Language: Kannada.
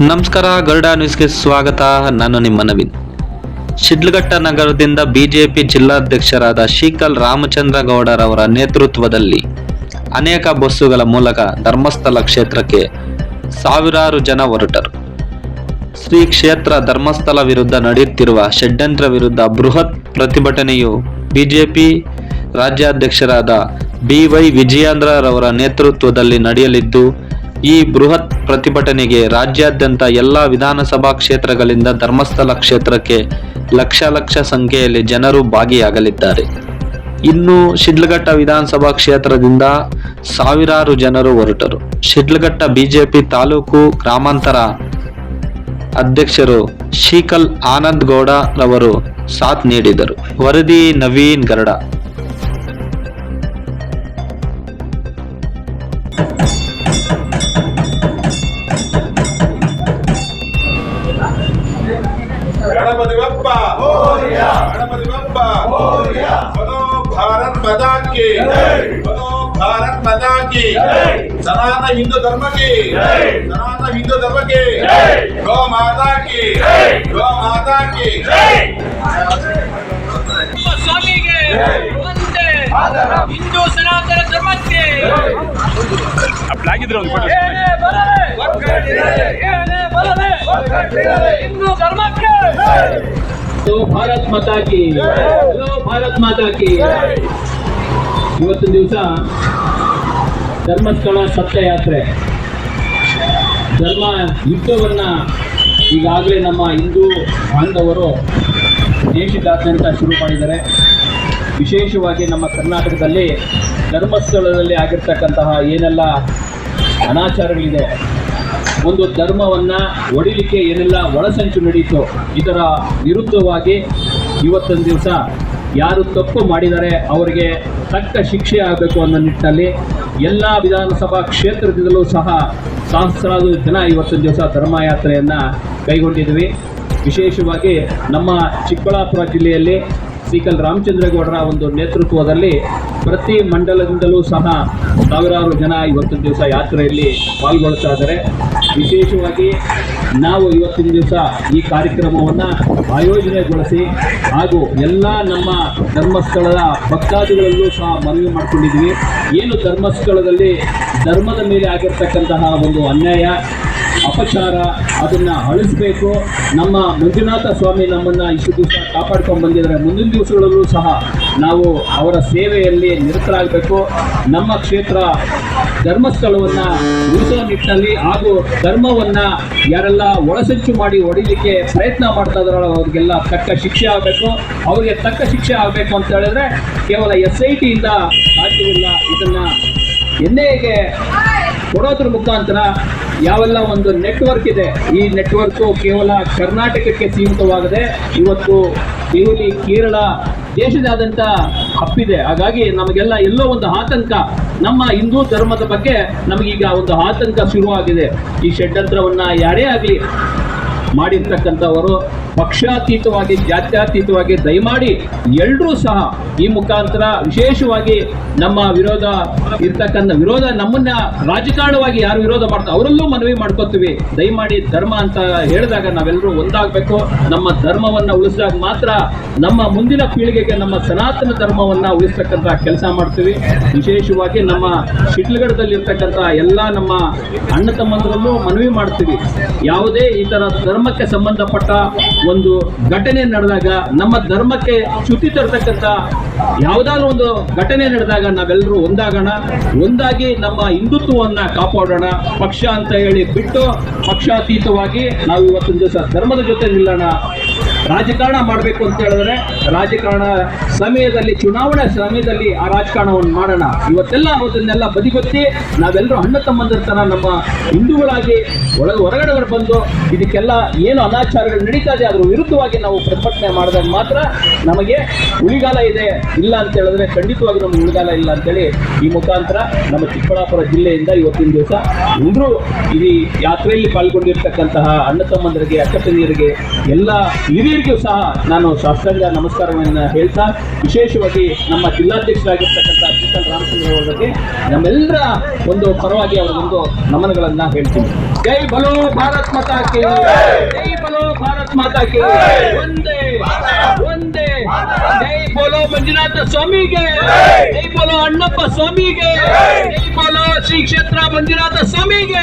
ನಮಸ್ಕಾರ, ಗರುಡ ನ್ಯೂಸ್ಗೆ ಸ್ವಾಗತ. ನಾನು ನಿಮ್ಮ ನವೀನ್. ಶಿಡ್ಲಘಟ್ಟ ನಗರದಿಂದ ಬಿಜೆಪಿ ಜಿಲ್ಲಾಧ್ಯಕ್ಷರಾದ ಶೀಕಲ್ ರಾಮಚಂದ್ರ ಗೌಡರವರ ನೇತೃತ್ವದಲ್ಲಿ ಅನೇಕ ಬಸ್ಸುಗಳ ಮೂಲಕ ಧರ್ಮಸ್ಥಳ ಕ್ಷೇತ್ರಕ್ಕೆ ಸಾವಿರಾರು ಜನ ಹೊರಟರು. ಶ್ರೀ ಕ್ಷೇತ್ರ ಧರ್ಮಸ್ಥಳ ವಿರುದ್ಧ ನಡೆಯುತ್ತಿರುವ ಷಡ್ಯಂತ್ರ ವಿರುದ್ಧ ಬೃಹತ್ ಪ್ರತಿಭಟನೆಯು ಬಿಜೆಪಿ ರಾಜ್ಯಾಧ್ಯಕ್ಷರಾದ ಬಿವೈ ವಿಜಯೇಂದ್ರರವರ ನೇತೃತ್ವದಲ್ಲಿ ನಡೆಯಲಿದ್ದು ಈ ಬೃಹತ್ ಪ್ರತಿಭಟನೆಗೆ ರಾಜ್ಯಾದ್ಯಂತ ಎಲ್ಲ ವಿಧಾನಸಭಾ ಕ್ಷೇತ್ರಗಳಿಂದ ಧರ್ಮಸ್ಥಳ ಕ್ಷೇತ್ರಕ್ಕೆ ಲಕ್ಷ ಲಕ್ಷ ಸಂಖ್ಯೆಯಲ್ಲಿ ಜನರು ಭಾಗಿಯಾಗಲಿದ್ದಾರೆ. ಇನ್ನು ಶಿಡ್ಲಘಟ್ಟ ವಿಧಾನಸಭಾ ಕ್ಷೇತ್ರದಿಂದ ಸಾವಿರಾರು ಜನರು ಹೊರಟರು. ಶಿಡ್ಲಘಟ್ಟ ಬಿಜೆಪಿ ತಾಲೂಕು ಗ್ರಾಮಾಂತರ ಅಧ್ಯಕ್ಷರು ಶೀಕಲ್ ಆನಂದ್ ಗೌಡ ರವರು ಸಾಥ್ ನೀಡಿದರು. ವರದಿ ನವೀನ್ ಗರಡ. ಭಾರತ್ ಮಾತಾ ಕಿ ಬಲೋ ಭಾರತ್ ಮಾತಾ ಕಿ ಸನಾತನ ಹಿಂದೂ ಧರ್ಮ ಕಿ ಸನಾತನ ಹಿಂದೂ ಧರ್ಮ ಕಿ ಗೋ ಮಾತಾ ಕಿ ಗೋ ಮಾತಾ ಕಿ ನಮ್ಮ ಸ್ವಾಮಿಗೆ ಒಂದೇ ಹಿಂದೂ ಸನಾತನ ಧರ್ಮಕ್ಕೆ. ಏನೇ ಬರಲಿ. ಹಿಂದೂ ಧರ್ಮಕ್ಕೆ. तो ಭಾರತ್ ಮಾತಾ ಕಿ ಹಲೋ ಭಾರತ್ ಇವತ್ತಿನ ದಿವಸ ಧರ್ಮಸ್ಥಳ ಸತ್ಯಯಾತ್ರೆ ಧರ್ಮ ಯುದ್ಧವನ್ನು ಈಗಾಗಲೇ ನಮ್ಮ ಹಿಂದೂ ಬಾಂಧವರು ದೇಶದಾದ್ಯಂತ ಶುರು ಮಾಡಿದ್ದಾರೆ. ವಿಶೇಷವಾಗಿ ನಮ್ಮ ಕರ್ನಾಟಕದಲ್ಲಿ ಧರ್ಮಸ್ಥಳದಲ್ಲಿ ಆಗಿರ್ತಕ್ಕಂತಹ ಏನೆಲ್ಲ ಅನಾಚಾರಗಳಿದೆ, ಒಂದು ಧರ್ಮವನ್ನು ಒಡಿಲಿಕ್ಕೆ ಏನೆಲ್ಲ ಒಳಸಂಚು ನಡೀತು, ಇದರ ವಿರುದ್ಧವಾಗಿ ಇವತ್ತಿನ ದಿವಸ ಯಾರು ತಪ್ಪು ಮಾಡಿದರೆ ಅವರಿಗೆ ತಕ್ಕ ಶಿಕ್ಷೆ ಆಗಬೇಕು ಅನ್ನೋ ನಿಟ್ಟಿನಲ್ಲಿ ಎಲ್ಲ ವಿಧಾನಸಭಾ ಕ್ಷೇತ್ರದಿಂದಲೂ ಸಹ ಸಹಸ್ರಾರು ಜನ ಇವತ್ತು ದಿವಸ ಧರ್ಮಯಾತ್ರೆಯನ್ನು ಕೈಗೊಂಡಿದ್ವಿ. ವಿಶೇಷವಾಗಿ ನಮ್ಮ ಚಿಕ್ಕಬಳ್ಳಾಪುರ ಜಿಲ್ಲೆಯಲ್ಲಿ ಶ್ರೀಕಲ್ ರಾಮಚಂದ್ರೇಗೌಡರ ಒಂದು ನೇತೃತ್ವದಲ್ಲಿ ಪ್ರತಿ ಮಂಡಲದಿಂದಲೂ ಸಹ ಸಾವಿರಾರು ಜನ ಇವತ್ತಿನ ದಿವಸ ಯಾತ್ರೆಯಲ್ಲಿ ಪಾಲ್ಗೊಳ್ತಾ ಇದ್ದಾರೆ. ವಿಶೇಷವಾಗಿ ನಾವು ಇವತ್ತಿನ ದಿವಸ ಈ ಕಾರ್ಯಕ್ರಮವನ್ನು ಆಯೋಜನೆಗೊಳಿಸಿ ಹಾಗೂ ಎಲ್ಲ ನಮ್ಮ ಧರ್ಮಸ್ಥಳದ ಭಕ್ತಾದಿಗಳಲ್ಲೂ ಸಹ ಮನವಿ ಮಾಡಿಕೊಂಡಿದ್ದೀವಿ. ಏನು ಧರ್ಮಸ್ಥಳದಲ್ಲಿ ಧರ್ಮದ ಮೇಲೆ ಆಗಿರ್ತಕ್ಕಂತಹ ಒಂದು ಅನ್ಯಾಯ ಅಪಚಾರ, ಅದನ್ನ ಅಳಿಸ್ಬೇಕು. ನಮ್ಮ ಮಂಜುನಾಥ ಸ್ವಾಮಿ ನಮ್ಮನ್ನ ಇಷ್ಟು ದಿವಸ ಕಾಪಾಡ್ಕೊಂಡು ಬಂದಿದ್ದಾರೆ. ಮುಂದಿನ ದಿವಸಗಳಲ್ಲೂ ಸಹ ನಾವು ಅವರ ಸೇವೆಯಲ್ಲಿ ನಿರತರಾಗಬೇಕು. ನಮ್ಮ ಕ್ಷೇತ್ರ ಧರ್ಮಸ್ಥಳವನ್ನ ಉಳಿಸುವ ನಿಟ್ಟಿನಲ್ಲಿ ಹಾಗೂ ಧರ್ಮವನ್ನ ಯಾರೆಲ್ಲ ಒಳಸಂಚು ಮಾಡಿ ಹೊಡಿಲಿಕ್ಕೆ ಪ್ರಯತ್ನ ಮಾಡ್ತಾ ಇದಾರೋ ಅವ್ರಿಗೆಲ್ಲ ತಕ್ಕ ಶಿಕ್ಷೆ ಆಗಬೇಕು. ಅವರಿಗೆ ತಕ್ಕ ಶಿಕ್ಷೆ ಆಗಬೇಕು ಅಂತ ಹೇಳಿದ್ರೆ ಕೇವಲ ಎಸ್ ಐ ಟಿಯಿಂದ ಸಾಧ್ಯವಿಲ್ಲ. ಇದನ್ನು ಎನ್ ಕೊಡೋದ್ರ ಮುಖಾಂತರ ಯಾವೆಲ್ಲ ಒಂದು ನೆಟ್ವರ್ಕ್ ಇದೆ, ಈ ನೆಟ್ವರ್ಕು ಕೇವಲ ಕರ್ನಾಟಕಕ್ಕೆ ಸೀಮಿತವಾಗದೆ ಇವತ್ತು ದೆಹಲಿ, ಕೇರಳ ದೇಶದಾದ್ಯಂತ ಹಬ್ಬಿದೆ. ಹಾಗಾಗಿ ನಮಗೆಲ್ಲ ಎಲ್ಲೋ ಒಂದು ಆತಂಕ, ನಮ್ಮ ಹಿಂದೂ ಧರ್ಮದ ಬಗ್ಗೆ ನಮಗೀಗ ಒಂದು ಆತಂಕ ಶುರುವಾಗಿದೆ. ಈ ಷಡ್ಯಂತ್ರವನ್ನ ಯಾರೇ ಆಗಲಿ ಮಾಡಿರ್ತಕ್ಕಂಥವರು ಪಕ್ಷಾತೀತವಾಗಿ, ಜಾತ್ಯಾತೀತವಾಗಿ ದಯಮಾಡಿ ಎಲ್ಲರೂ ಸಹ ಈ ಮುಖಾಂತರ ವಿಶೇಷವಾಗಿ ನಮ್ಮ ವಿರೋಧ ಇರ್ತಕ್ಕಂಥ ವಿರೋಧ ನಮ್ಮನ್ನ ರಾಜಕಾರಣವಾಗಿ ಯಾರು ವಿರೋಧ ಮಾಡ್ತಾರೆ ಅವರಲ್ಲೂ ಮನವಿ ಮಾಡ್ಕೋತೀವಿ. ದಯಮಾಡಿ ಧರ್ಮ ಅಂತ ಹೇಳಿದಾಗ ನಾವೆಲ್ಲರೂ ಒಂದಾಗಬೇಕು. ನಮ್ಮ ಧರ್ಮವನ್ನ ಉಳಿಸಿದಾಗ ಮಾತ್ರ ನಮ್ಮ ಮುಂದಿನ ಪೀಳಿಗೆಗೆ ನಮ್ಮ ಸನಾತನ ಧರ್ಮವನ್ನ ಉಳಿಸ್ತಕ್ಕಂಥ ಕೆಲಸ ಮಾಡ್ತೀವಿ. ವಿಶೇಷವಾಗಿ ನಮ್ಮ ಶಿಡ್ಲಗಢದಲ್ಲಿರ್ತಕ್ಕಂಥ ಎಲ್ಲ ನಮ್ಮ ಅಣ್ಣ ತಮ್ಮಂದರಲ್ಲೂ ಮನವಿ ಮಾಡ್ತೀವಿ. ಯಾವುದೇ ಈ ತರ ಧರ್ಮಕ್ಕೆ ಸಂಬಂಧಪಟ್ಟ ಒಂದು ಘಟನೆ ನಡೆದಾಗ ನಮ್ಮ ಧರ್ಮಕ್ಕೆ ಚ್ಯುತಿ ತರತಕ್ಕಂಥ ಯಾವುದಾದ್ರೂ ಒಂದು ಘಟನೆ ನಡೆದಾಗ ನಾವೆಲ್ಲರೂ ಒಂದಾಗೋಣ, ಒಂದಾಗಿ ನಮ್ಮ ಹಿಂದುತ್ವವನ್ನ ಕಾಪಾಡೋಣ, ಪಕ್ಷ ಅಂತ ಹೇಳಿ ಬಿಟ್ಟು ಪಕ್ಷಾತೀತವಾಗಿ ನಾವು ಇವತ್ತಿನ ದಿವಸ ಧರ್ಮದ ಜೊತೆ ನಿಲ್ಲೋಣ ರಾಜಕಾರಣ ಮಾಡಬೇಕು ಅಂತ ಹೇಳಿದ್ರೆ ರಾಜಕಾರಣ ಸಮಯದಲ್ಲಿ, ಚುನಾವಣೆ ಸಮಯದಲ್ಲಿ ಆ ರಾಜಕಾರಣವನ್ನು ಮಾಡೋಣ. ಇವತ್ತೆಲ್ಲ ಅದನ್ನೆಲ್ಲ ಬದಿಗೊತ್ತಿ ನಾವೆಲ್ಲರೂ ಅಣ್ಣ ತಮ್ಮಂದ್ರ ತನ ನಮ್ಮ ಹಿಂದೂಗಳಾಗಿ ಒಳಗೆ ಹೊರಗಡೆ ಬಂದು ಇದಕ್ಕೆಲ್ಲ ಏನು ಅನಾಚಾರಗಳು ನಡೀತಾ ಇದೆ, ಅದ್ರ ವಿರುದ್ಧವಾಗಿ ನಾವು ಪ್ರತಿಭಟನೆ ಮಾಡಿದಾಗ ಮಾತ್ರ ನಮಗೆ ಉಳಿಗಾಲ ಇದೆ. ಇಲ್ಲ ಅಂತ ಹೇಳಿದ್ರೆ ಖಂಡಿತವಾಗಿ ನಮ್ಗೆ ಉಳಿಗಾಲ ಇಲ್ಲ ಅಂತೇಳಿ ಈ ಮುಖಾಂತರ ನಮ್ಮ ಚಿಕ್ಕಬಳ್ಳಾಪುರ ಜಿಲ್ಲೆಯಿಂದ ಇವತ್ತಿನ ದಿವಸ ಎಲ್ಲರೂ ಈ ಯಾತ್ರೆಯಲ್ಲಿ ಪಾಲ್ಗೊಂಡಿರ್ತಕ್ಕಂತಹ ಅಣ್ಣ ತಮ್ಮಂದರಿಗೆ ಅಕ್ಕ ತಂಗಿಯರಿಗೆ ಎಲ್ಲ ಹಿರಿಯ ಹಿರಿಯರಿಗೂ ಸಹ ನಾನು ಶಾಸ್ತ್ರಜ್ಞ ನಮಸ್ಕಾರವನ್ನು ಹೇಳ್ತಾ, ವಿಶೇಷವಾಗಿ ನಮ್ಮ ಜಿಲ್ಲಾಧ್ಯಕ್ಷರಾಗಿರ್ತಕ್ಕಂಥ ಶೀತಲ್ ರಾಮಚಂದ್ರ ಬಗ್ಗೆ ನಮ್ಮೆಲ್ಲರ ಒಂದು ಪರವಾಗಿ ಅವರಿಗೊಂದು ನಮನಗಳನ್ನ ಹೇಳ್ತೀನಿ. ಜೈ ಬಲೋ ಭಾರತ್ ಮಾತಾ ಕಿ ಜೈ! ಬಲೋ ಭಾರತ್ ಮಾತಾ ಕೇ ಒಂದೇ ಒಂದೇ, ಜೈ ಬೋಲೋ ಮಂಜುನಾಥ ಸ್ವಾಮಿಗೆ, ಜೈ ಬೋಲೋ ಅಣ್ಣಪ್ಪ ಸ್ವಾಮಿಗೆ, ಜೈ ಬೋಲೋ ಶ್ರೀ ಕ್ಷೇತ್ರ ಮಂಜುನಾಥ ಸ್ವಾಮಿಗೆ.